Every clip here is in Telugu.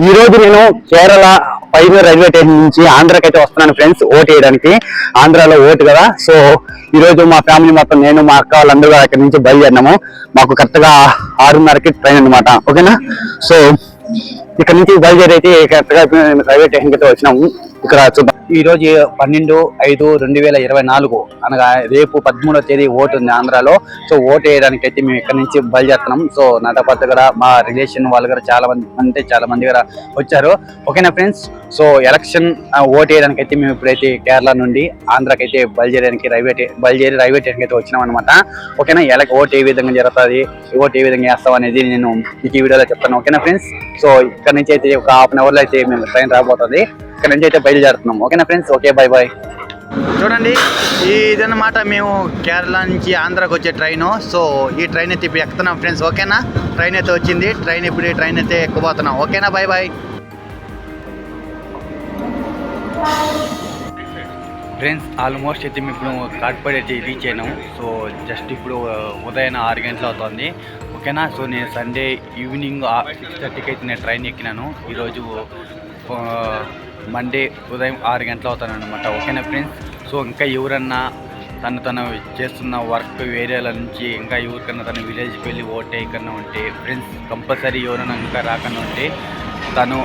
ఈ రోజు నేను కేరళ పైన రైల్వే స్టేషన్ నుంచి ఆంధ్రాకి అయితే వస్తున్నాను ఫ్రెండ్స్ ఓటు వేయడానికి. ఆంధ్రాలో ఓటు కదా సో ఈ రోజు మా ఫ్యామిలీ మొత్తం నేను మా అక్క వాళ్ళందరూ అక్కడి నుంచి బయలుదేరినాము. మాకు కరెక్ట్గా ఆరున్నరకి ట్రైన్ అన్నమాట ఓకేనా? సో ఇక్కడ నుంచి బయలుదేరి అయితే కరెక్ట్గా రైల్వే స్టేషన్కి అయితే వచ్చినాము. ఇక్కడ చూద్దాం. ఈ రోజు పన్నెండు ఐదు రెండు వేల ఇరవై నాలుగు అనగా రేపు పదమూడవ తేదీ ఓటు ఉంది ఆంధ్రాలో. సో ఓటు వేయడానికి అయితే మేము ఇక్కడ నుంచి బయలుదేరుతున్నాం. సో నాతో పాటు కూడా మా రిలేషన్ వాళ్ళు కూడా చాలా మంది అంటే చాలా మంది కూడా వచ్చారు. ఓకేనా ఫ్రెండ్స్? సో ఎలక్షన్ ఓటు వేయడానికి అయితే మేము ఇప్పుడైతే కేరళ నుండి ఆంధ్రాకి అయితే బయలుదేరడానికి రైల్వే బయలుదేరి రైల్వే అయితే వచ్చినాం అనమాట ఓకేనా? ఎలా ఓటు ఏ విధంగా జరుగుతుంది ఓటు ఏ విధంగా వేస్తాం అనేది నేను మీకు ఈ వీడియోలో చెప్తాను. ఓకేనా ఫ్రెండ్స్? సో ఇక్కడ నుంచి అయితే ఒక హాఫ్ అన్ అవర్లో అయితే మేము ట్రైన్ రాబోతుంది. ఇక్కడ నుంచి అయితే బయలుదేరుతున్నాం. ఓకేనా ఫ్రెండ్స్? ఓకే బై బాయ్ చూడండి ఇదన్నమాట మేము కేరళ నుంచి ఆంధ్రాకి వచ్చే ట్రైన్. సో ఈ ట్రైన్ అయితే ఇప్పుడు ఎక్కుతున్నాం ఫ్రెండ్స్. ఓకేనా? ట్రైన్ అయితే వచ్చింది. ట్రైన్ ఇప్పుడు ఈ ట్రైన్ అయితే ఎక్కుపోతున్నాం. ఓకేనా? బాయ్ బాయ్ ఫ్రెండ్స్ ఆల్మోస్ట్ అయితే మేము ఇప్పుడు కాట్పాడి అయితే రీచ్ అయినాము సో జస్ట్ ఇప్పుడు ఉదయం ఆరు గంటలు అవుతుంది. ఓకేనా? సో నేను సండే ఈవినింగ్ సిక్స్ థర్టీకి అయితే నేను ట్రైన్ ఎక్కినాను. ఈరోజు మండే ఉదయం ఆరు గంటలు అవుతానమాట ఓకేనా ఫ్రెండ్స్? సో ఇంకా ఎవరన్నా తను తను చేస్తున్న వర్క్ ఏరియాల నుంచి ఇంకా ఎవరికన్నా తన విలేజ్కి వెళ్ళి ఓటేయకన్నా ఉంటే ఫ్రెండ్స్ కంపల్సరీ ఎవరైనా ఇంకా రాకుండా ఉంటే తను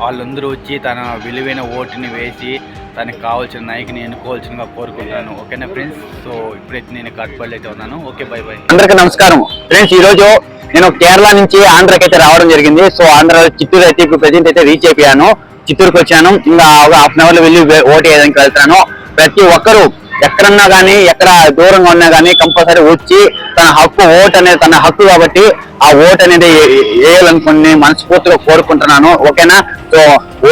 వాళ్ళందరూ వచ్చి తన విలువైన ఓటుని వేసి తనకి కావాల్సిన నాయకుని ఎన్నుకోవాల్సినగా కోరుకుంటాను ఓకేనా ఫ్రెండ్స్? సో ఇప్పుడైతే నేను కట్టుబడి అయితే ఉన్నాను. Okay bye bye. అందరికీ నమస్కారం. ఫ్రెండ్స్ ఈరోజు నేను కేరళ నుంచి ఆంధ్రాకి అయితే రావడం జరిగింది. సో ఆంధ్ర చిత్తూరు అయితే ఇప్పుడు ప్రజెంట్ అయితే రీచ్ అయిపోయాను. చిత్తూరుకి వచ్చాను. ఇంకా ఒక హాఫ్ అన్ అవర్లో వెళ్ళి ఓటు వేయడానికి వెళ్తాను. ప్రతి ఒక్కరూ ఎక్కడన్నా కానీ ఎక్కడ దూరంగా ఉన్నా కానీ కంపల్సరీ వచ్చి తన హక్కు ఓట్ అనేది తన హక్కు కాబట్టి ఆ ఓట్ అనేది వేయాలనుకుని మనస్ఫూర్తిగా కోరుకుంటున్నాను. ఓకేనా? సో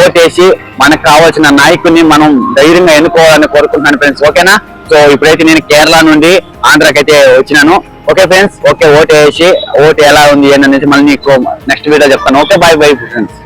ఓటు వేసి మనకు కావాల్సిన నాయకుడిని మనం ధైర్యంగా ఎన్నుకోవాలని కోరుకుంటున్నాను ఫ్రెండ్స్ ఓకేనా? సో ఇప్పుడైతే నేను కేరళ నుండి ఆంధ్రాకి అయితే వచ్చినాను. ఓకే ఫ్రెండ్స్ ఓకే ఓటు వేసి ఓటు ఎలా ఉంది అని మళ్ళీ నీకు నెక్స్ట్ వీడియో చెప్తాను. Okay bye bye friends